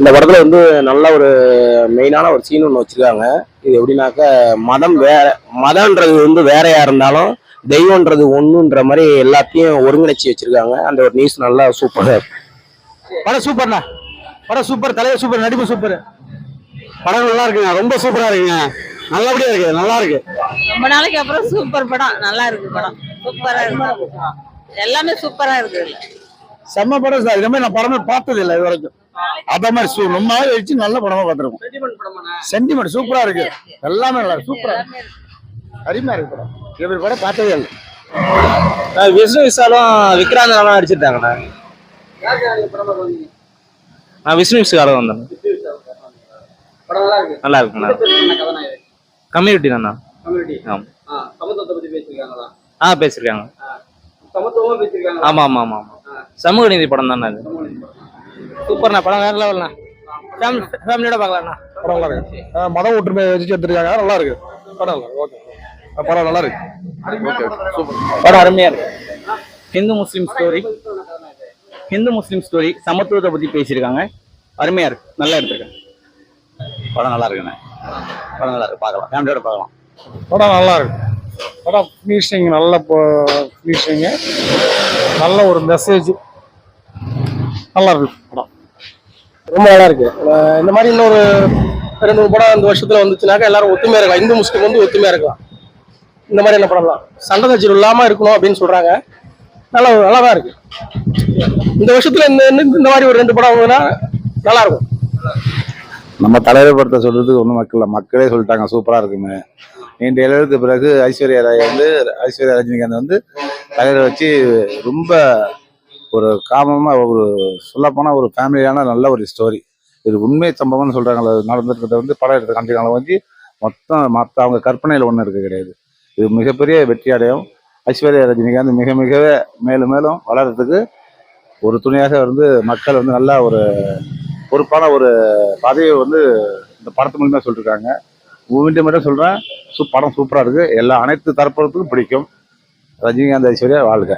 இந்த படத்துல வந்து நல்ல ஒரு மெயினான ஒரு சீன் ஒன்று வச்சிருக்காங்க. இது எப்படின்னாக்க மதம் வேற மதம்ன்றது வந்து வேறையா இருந்தாலும் தெய்வம்ன்றது ஒண்ணுன்ற மாதிரி எல்லாத்தையும் ஒருங்கிணைச்சு வச்சிருக்காங்க. அந்த ஒரு நியூஸ் நல்லா சூப்பராக இருக்கு. படம் சூப்பர்ண்ணா. படம் சூப்பர் தலைவர் சூப்பர் நடிப்பு சூப்பர். படம் நல்லா இருக்குங்க. ரொம்ப சூப்பரா இருக்குங்க. நல்லபடியா இருக்கு நல்லா இருக்கு. ரொம்ப நாளைக்கு அப்புறம் சூப்பர் படம். நல்லா இருக்கு படம். சூப்பரா இருக்கு. எல்லாமே சூப்பரா இருக்கு இதுல. செம்ம படம் சார். இந்த மாதிரி நான் படமே பார்த்தது இல்லை இது வரைக்கும் அத மாதிரி சூ நம்ம வச்சு நல்ல படமா பார்த்துருக்கோம். சென்டிமெண்ட் சூப்பரா இருக்கு. எல்லாமே நல்லா இருக்கு. சூப்பரா இருக்கு. அருமையா இருக்கு படம். இவர் படம் பார்த்ததே இல்லை. விஷ்ணு விசாலும் விக்ராந்த் நல்லா நடிச்சிருந்தாங்கண்ணா நான் விஷ்ணு விசாலும் வந்தேன் நல்லா இருக்குண்ணா கம்யூனிட்டி தானே ஆ பேசியிருக்காங்க. ஆமாம் ஆமாம் ஆமாம் ஆமாம் சமூக நீதி படம் தானே அது. சூப்பர்ண்ணா படம் வேற லெவல்ண்ணா. ஃபேமிலியோட பார்க்கலாம்ண்ணா. படம் நல்லா இருக்கு. மத ஒற்றுமை வச்சு எடுத்திருக்காங்க. நல்லா இருக்கு. படம் நல்லா ஓகே படம் நல்லா இருக்கு. Okay super. படம் அருமையா இருக்கு. Hindu Muslim story Hindu Muslim story சமத்துவத்தை பத்தி பேசியிருக்காங்க. அருமையா இருக்கு. நல்லா எடுத்திருக்காங்க. படம் நல்லா இருக்குண்ணே. படம் நல்லா இருக்கு. பார்க்கலாம். ஃபேமிலியோட பார்க்கலாம். படம் நல்லா இருக்கு. படம் ஃபினிஷிங் நல்ல ஃபினிஷிங்கு நல்ல ஒரு மெசேஜ் நல்லா இருக்கு படம். ரொம்ப நல்லா இருக்கு. இந்த மாதிரி இன்னொரு ரெண்டு மூணு படம் இந்த வருஷத்துல வந்துச்சுனாக்கா எல்லாரும் ஒத்துமையா இருக்கலாம். இந்து முஸ்லீம் வந்து ஒத்துமையா இருக்கலாம். இந்த மாதிரி என்ன படம்லாம்? சண்டை சச்சரவு இல்லாம இருக்கணும் அப்படின்னு சொல்றாங்க. நல்லா நல்லா தான் இருக்கு. இந்த வருஷத்துல இந்த இந்த- மாதிரி ஒரு ரெண்டு படம் வந்ததுன்னா நல்லா இருக்கும். நம்ம தலைவர் படத்தை சொல்றதுக்கு ஒன்றும் மக்கள். மக்களே சொல்லிட்டாங்க சூப்பரா இருக்குன்னு. நீண்ட இழவுக்கு பிறகு ஐஸ்வர்யா ராய் வந்து ஐஸ்வர்யா ரஜினிகாந்த் வந்து தலைவரை வச்சு ரொம்ப ஒரு காமமாக ஒரு சொல்லப்போனால் ஒரு ஃபேமிலியான நல்ல ஒரு ஸ்டோரி இது உண்மை சம்பவம்னு சொல்றாங்களே நடந்துருக்கிறத வந்து படம் எடுத்து காமிச்சிருக்காங்க. வந்து மொத்தம் மற்ற அவங்க கற்பனையில் ஒன்றும் இருக்க கிடையாது. இது மிகப்பெரிய வெற்றி அடையும். ஐஸ்வர்யா ரஜினிகாந்த் மிக மிகவே மேலும் மேலும் வளர்கிறதுக்கு ஒரு துணையாக வந்து மக்கள் வந்து நல்லா ஒரு பொறுப்பான ஒரு பதவியை வந்து இந்த படத்து மூலியமாக சொல்லியிருக்காங்க மீண்டும் மட்டும் சொல்கிறேன் சூ படம் சூப்பராக இருக்குது எல்லா அனைத்து தரப்புறத்துக்கும் பிடிக்கும். ரஜினிகாந்த் ஐஸ்வர்யா வாழ்க.